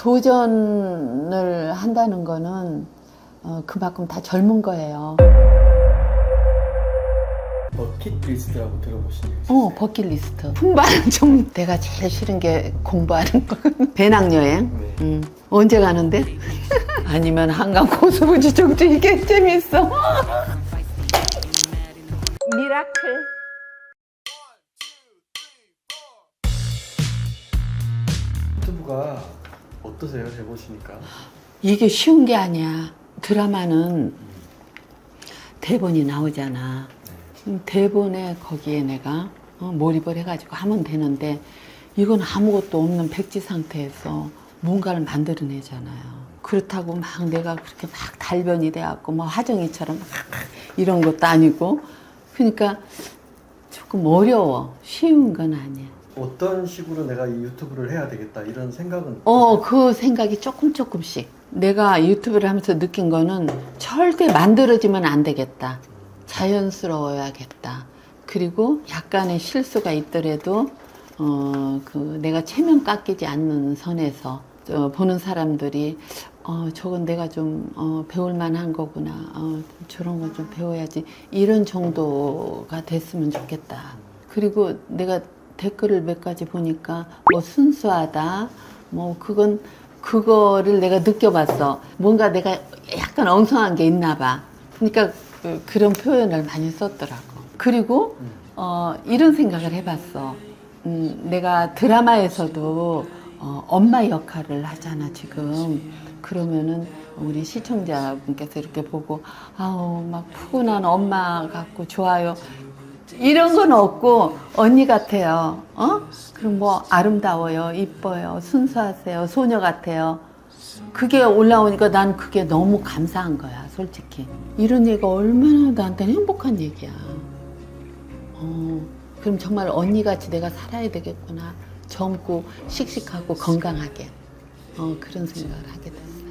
도전을 한다는 거는 어, 그만큼 다 젊은 거예요. 버킷리스트라고 있으세요? 어, 버킷리스트. 풍바는 좀 내가 제일 싫은 게 공부하는 거. 배낭여행. 네. 음. 언제 가는데? 아니면 한강 고수부지 정도 이게 재밌어. 미라클. 유튜브가 어떠세요? 해보시니까 이게 쉬운 게 아니야. 드라마는 대본이 나오잖아. 음, 대본에 거기에 내가 어, 몰입을 해가지고 하면 되는데 이건 아무것도 없는 백지 상태에서 뭔가를 만들어내잖아요. 그렇다고 막 내가 그렇게 막 달변이 돼갖고 뭐 하정이처럼 막 이런 것도 아니고 그러니까 조금 어려워. 쉬운 건 아니야. 어떤 식으로 내가 이 유튜브를 해야 되겠다 이런 생각은 어, 그 생각이 조금 조금씩. 내가 유튜브를 하면서 느낀 거는 절대 만들어지면 안 되겠다. 자연스러워야겠다. 그리고 약간의 실수가 있더라도, 어, 그, 내가 체면 깎이지 않는 선에서, 어, 보는 사람들이, 어, 저건 내가 좀, 어, 배울 만한 거구나. 어, 저런 거좀 배워야지. 이런 정도가 됐으면 좋겠다. 그리고 내가 댓글을 몇 가지 보니까, 뭐, 순수하다. 뭐, 그건, 그거를 내가 느껴봤어. 뭔가 내가 약간 엉성한 게 있나 봐. 그러니까 그- 그런 표현을 많이 썼더라고. 그리고 어, 이런 생각을 해봤어. 음, 내가 드라마에서도 어, 엄마 역할을 하잖아 지금. 그러면은 우리 시청자분께서 이렇게 보고 아우 막 푸근한 엄마 같고 좋아요. 이런 건 없고 언니 같아요. 어? 그럼 뭐 아름다워요, 이뻐요, 순수하세요, 소녀 같아요. 그게 올라오니까 난 그게 너무 감사한 거야, 솔직히. 이런 얘기가 얼마나 나한테는 행복한 얘기야. 어, 그럼 정말 언니같이 내가 살아야 되겠구나. 젊고 씩씩하고 건강하게. 어, 그런 생각을 하게 됐어요.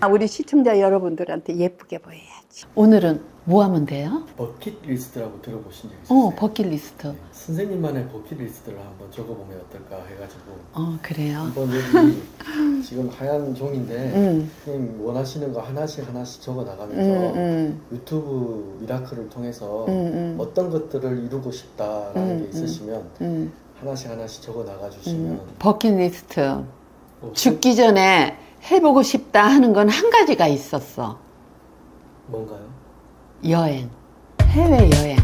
아, 우리 시청자 여러분들한테 예쁘게 보여야지. 오늘은 뭐 하면 돼요? 버킷리스트라고 들어보신 적 있으세요? 어, 버킷리스트. 선생님만의 버킷리스트를 한번 적어보면 어떨까 해가지고 어, 그래요. 한번 여기 지금 하얀 종인데 응, 선생님 원하시는 거 하나씩 하나씩 적어 응, 나가면서 응, 유튜브 미라클을 통해서 응, 응. 어떤 것들을 이루고 싶다라는 음, 게 있으시면 응, 하나씩 하나씩 적어 나가 주시면 응. 버킷리스트. 뭐 죽기 전에 해보고 싶다 하는 건 한 가지가 있었어. 뭔가요? 여행. 해외 여행.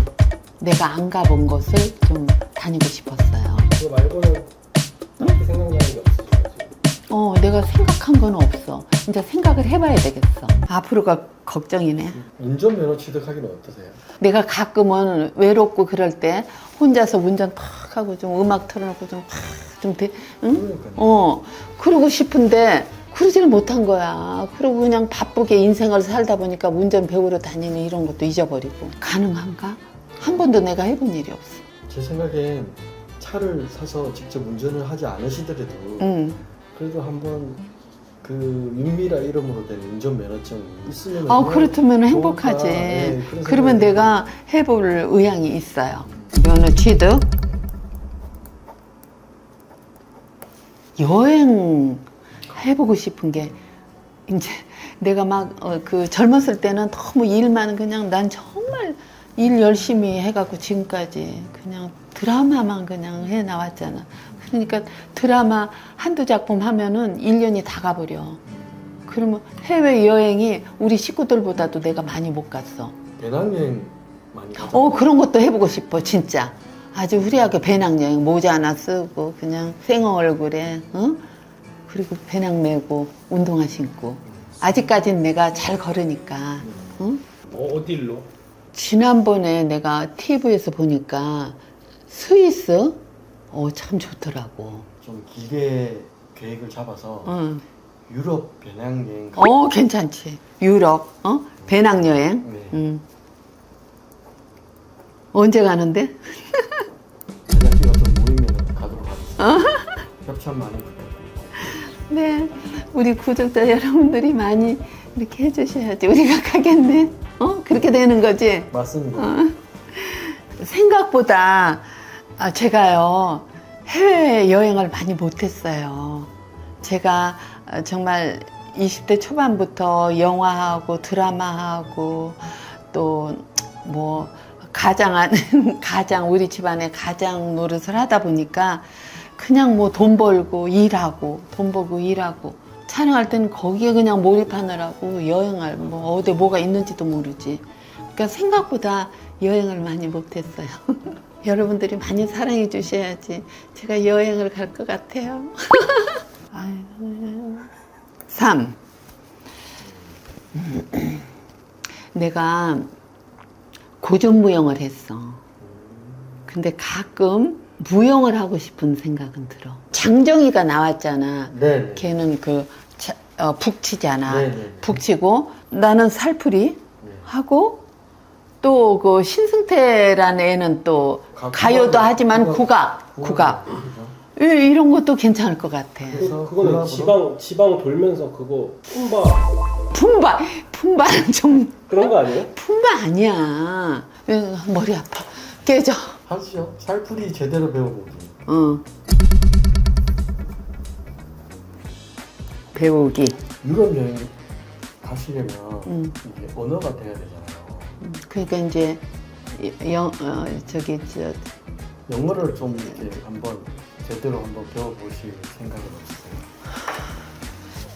내가 안 가본 곳을 좀 다니고 싶었어요. 그거 말고는 딱히 생각나는 게 없으시죠? 지금? 어, 내가 생각한 건 없어. 이제 생각을 해봐야 되겠어. 앞으로가 걱정이네. 운전면허 취득하기는 어떠세요? 내가 가끔은 외롭고 그럴 때 혼자서 운전 탁 하고 좀 음악 틀어놓고 좀 탁, 좀, 대, 응? 그러니까요. 어, 그러고 싶은데 그러지를 못한 거야. 그리고 그냥 바쁘게 인생을 살다 보니까 운전 배우러 다니는 이런 것도 잊어버리고. 가능한가? 한 번도 내가 해본 일이 없어. 제 생각엔 차를 사서 직접 운전을 하지 않으시더라도 응. 그래도 한번 그 윤미라 이름으로 된 운전면허증 있으면 어, 얼마나 그렇다면. 행복하지. 네, 그런 그러면 생각이 내가 해볼 의향이 있어요. 면허 취득. 여행 해보고 싶은 게 이제 내가 막 그 젊었을 때는 너무 일만 그냥 난 정말 일 열심히 해갖고 지금까지 그냥 드라마만 그냥 해 나왔잖아. 그러니까 드라마 한두 작품 하면은 1년이 다 가버려. 그러면 해외 여행이 우리 식구들보다도 내가 많이 못 갔어. 배낭여행 많이 가죠. 어 그런 것도 해보고 싶어 진짜 아주 후리하게 배낭여행 모자 하나 쓰고 그냥 생어 얼굴에 어? 그리고 배낭 메고 운동화 신고 아직까진 내가 잘 걸으니까 응? 어, 어딜로? 지난번에 내가 TV에서 보니까 스위스 어 참 좋더라고 좀 길게 계획을 잡아서 어, 유럽 배낭 여행 가- 어 괜찮지 유럽 어 배낭 여행 네. 응. 언제 가는데 제작지가 좀 모이면 가도록 하겠습니다. 어? 협찬 많이 부탁드립니다. 네, 우리 구독자 여러분들이 많이 이렇게 해주셔야지 우리가 가겠네. 어? 그렇게 되는 거지? 맞습니다. 생각보다 아, 제가요 해외 여행을 많이 못했어요. 제가 어, 정말 20대 초반부터 영화하고 드라마하고 또 뭐 가장 안- 가장 우리 집안에 가장 노릇을 하다 보니까 그냥 뭐 돈 벌고 일하고 돈 벌고 일하고 촬영할 때는 거기에 그냥 몰입하느라고 여행을 뭐 어디 뭐가 있는지도 모르지. 그러니까 생각보다 여행을 많이 못했어요. 여러분들이 많이 사랑해 주셔야지 제가 여행을 갈 것 같아요. 아이고. 3. 내가 고전무용을 했어. 근데 가끔 무용을 하고 싶은 생각은 들어. 장정이가 나왔잖아. 네. 걔는 그 자- 어, 북치잖아. 네네. 북치고 나는 살풀이 네. 하고 또 그 신승태라는 애는 또 가- 가요도 국악, 하지만 국악. 국악, 국악. 이- 이런 것도 괜찮을 것 같아. 그래서 그, 그거는? 지방 지방 돌면서 그거 품바 품바, 품바는 좀 그런 거 아니에요? 품바 아니야. 으, 머리 아파. 깨져. 하시죠. 살풀이 제대로 배워보기. 어. 배우기. 유럽 여행 가시려면 음. 이게 언어가 돼야 되잖아요. 그러니까 이제 영, 어, 저기 저 영어를 좀 이렇게 한번 제대로 한번 배워보실 생각은 없으세요?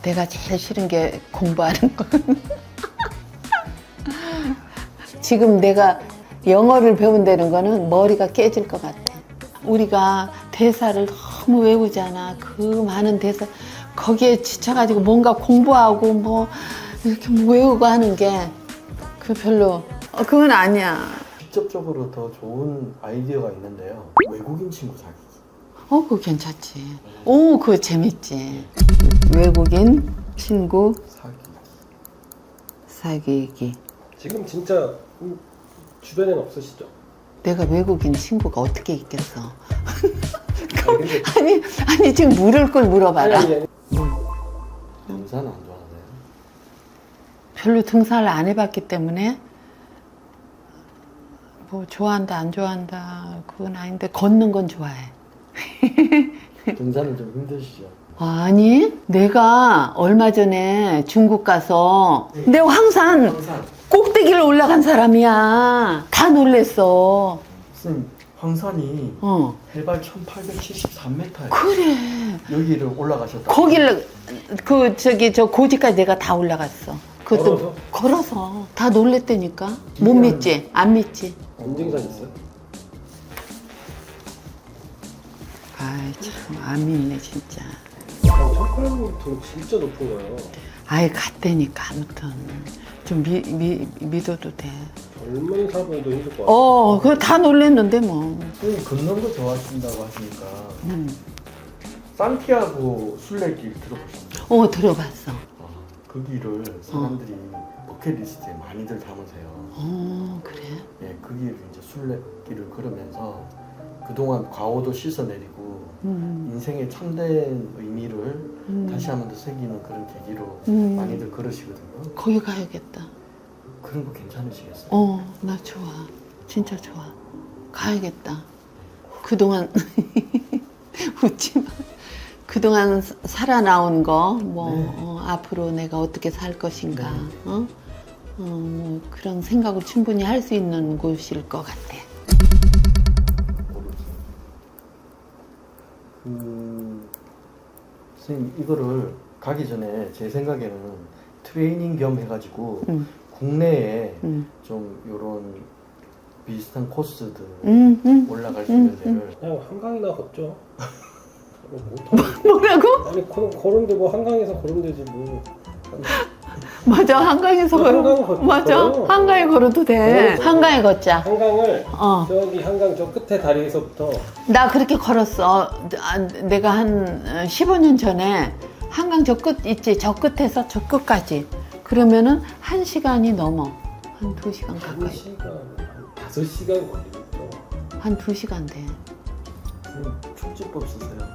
내가 제일 싫은 게 공부하는 거. 지금 내가 영어를 배운다는 거는 머리가 깨질 것 같아. 우리가 대사를 너무 외우잖아. 그 많은 대사. 거기에 지쳐가지고 뭔가 공부하고 뭐 이렇게 뭐 외우고 하는 게 그 별로, 어, 그건 아니야. 직접적으로 더 좋은 아이디어가 있는데요. 외국인 친구 사귀기. 어, 그거 괜찮지. 오, 그거 재밌지. 외국인 친구 사귀기. 사귀기. 지금 진짜 음, 주변에는 없으시죠? 내가 외국인 친구가 어떻게 있겠어? 아니, 근데 아니, 아니, 지금 물을 걸 물어봐라. 아니 아니 등산 안 좋아하세요? 별로 등산을 안 해봤기 때문에 뭐 좋아한다, 안 좋아한다, 그건 아닌데 걷는 건 좋아해. 등산은 좀 힘드시죠? 아니, 내가 얼마 전에 중국 가서 내가 황산 황산. 꼭대기를 올라간 사람이야. 다 놀랬어. 선생님, 황산이 어. 해발 1873m예요. 그래. 여기를 올라가셨다. 거기를 그 저기 저 고지까지 내가 다 올라갔어. 그것도 걸어서? 걸어서 다 놀랬다니까. 못 믿지? 안 믿지? 인증샷 있어요? 아이 참 안 믿네 진짜. 아, 첫판부터 진짜 높은 거예요. 아이 갔다니까 아무튼 좀 미, 미, 믿어도 돼. 젊은 사람도 힘들 것 같아요. 어, 그거 다 놀랬는데 뭐. 선생님 걷는 거 좋아하신다고 하시니까 음. 산티아고 순례길 들어보셨나요? 어 들어봤어. 아, 그 길을 사람들이 버킷리스트에 많이들 담으세요. 어 그래. 예, 그 길을 이제 순례길을 걸으면서 그동안 과오도 씻어내리고 음. 인생의 참된 의미를 음. 다시 한 번 더 새기는 그런 계기로 음. 많이들 걸으시거든요. 거기 가야겠다. 그런 거 괜찮으시겠어요? 어, 나 좋아. 진짜 좋아. 가야겠다. 그동안, 웃지 마. 그동안 사- 살아나온 거, 뭐, 네. 어, 앞으로 내가 어떻게 살 것인가, 네. 어? 어, 뭐 그런 생각을 충분히 할 수 있는 곳일 것 같아. 선생님 이거를 가기 전에 제 생각에는 트레이닝 겸 해가지고 음, 국내에 음, 좀 이런 비슷한 코스들 음, 음. 올라갈 수 음, 있는 데를 그냥 한강이나 걷죠. 뭐, 뭐, 뭐라고? 아니 걸, 걸은데 뭐 한강에서 걸으면 되지 뭐. 맞아, 한강에서 한강 걸어. 걷- 맞아, 걸어요. 한강에 걸어도 돼. 걸어요. 한강에 걷자. 한강을 어. 저기 한강 저 끝에 다리에서부터 나 그렇게 걸었어. 아, 내가 한 15년 전에 한강 저 끝 있지? 저 끝에서 저 끝까지. 그러면은 한 시간이 넘어. 한 두 시간 한 가까이. 시간, 한 다섯 시간 걸리겠죠. 한두 시간 돼. 선생님 축지법 쓰세요.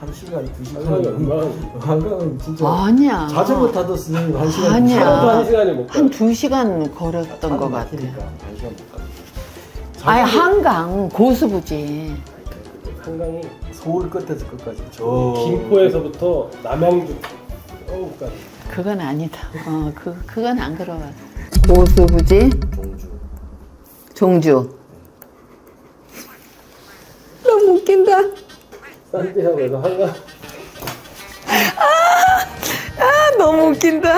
한 시간, 두 시간. 한강이 얼마나 한강은 진짜 아니야. 자전거 타도 선생님 한 시간. 아니야. 차도 한 시간에 못 가. 한 두 시간 걸었던 것 같아. 한 시간 못 가요. 아니, 한강 고수부지. 한강이 서울 끝에서 끝까지 저 김포에서부터 남양주 그러니까 그건 아니다. 어, 그, 그건 안 그러워. 고수부지, 종주. 종주. 너무 웃긴다. 산티아고에서 한강 아, 너무 웃긴다.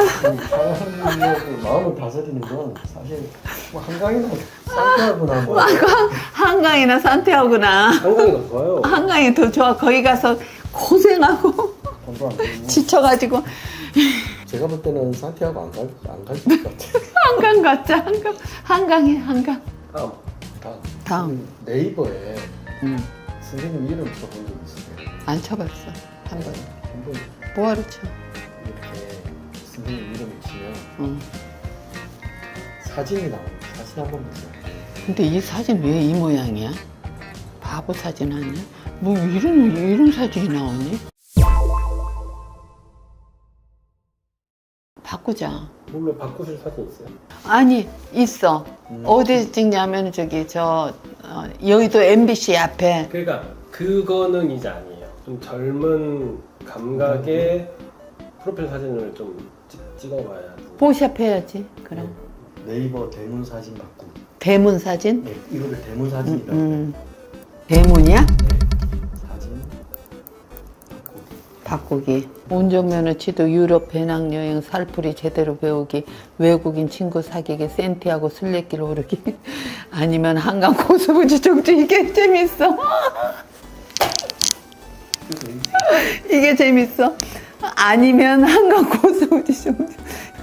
마음을 다스리는 건 사실 뭐 한강이나 산티아고나 뭐 한강이나 산티아고나. 한강이 더 좋아요. 한강이 더 좋아. 거기 가서 고생하고 돈도 안 들고 지쳐가지고 제가 볼 때는 산티아고 안갈안 가실 것 같아요. 한강 갔자. 한강. 한강에 한강. 다음 다음. 다음. 네이버에 음, 선생님 이름 쳐본 적 있으세요? 안 쳐봤어. 한 번. 한번 뭐하러 쳐? 이렇게 선생님 이름 치면 응. 사진이 나옵니다. 사진 한 번 보세요. 근데 이 사진 왜 이 모양이야? 바보 사진 아니야? 뭐 이런 이런 사진이 나오니? 바꾸자. 물론 바꾸실 사진 있어요? 아니 있어. 음. 어디 찍냐면 저기 저 어, 여의도 MBC 앞에 그러니까 그거는 이제 아니에요. 좀 젊은 감각의 프로필 사진을 좀 찍, 찍어봐야 보샵 해야지. 그럼 네이버 대문 사진 바꾸기. 대문 사진. 네, 이거를 대문 음, 사진이라고. 음. 대문이야? 네, 사진 바꾸기. 바꾸기. 운전면허치도 유럽 배낭여행 살풀이 제대로 배우기 외국인 친구 사귀기 센티하고 순례길 오르기 아니면 한강 고수부지 종주 이게 재밌어 이- 이게 재밌어? 아니면 한강 고수부지 종주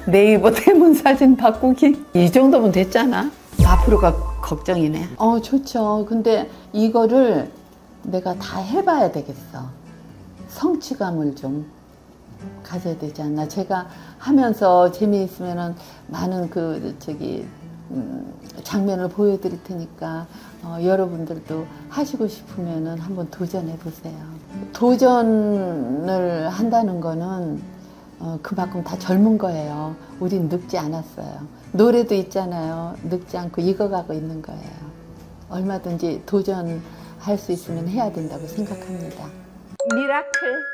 네이버 대문 사진 바꾸기? 이 정도면 됐잖아. 앞으로가 걱정이네. 어 좋죠. 근데 이거를 내가 다 해봐야 되겠어. 성취감을 좀 가져야 되지 않나. 제가 하면서 재미있으면은 많은 그 저기 음, 장면을 보여드릴 테니까 어, 여러분들도 하시고 싶으면은 한번 도전해 보세요. 도전을 한다는 거는 어, 그만큼 다 젊은 거예요. 우린 늙지 않았어요. 노래도 있잖아요. 늙지 않고 익어가고 있는 거예요. 얼마든지 도전할 수 있으면 해야 된다고 생각합니다. 미라클.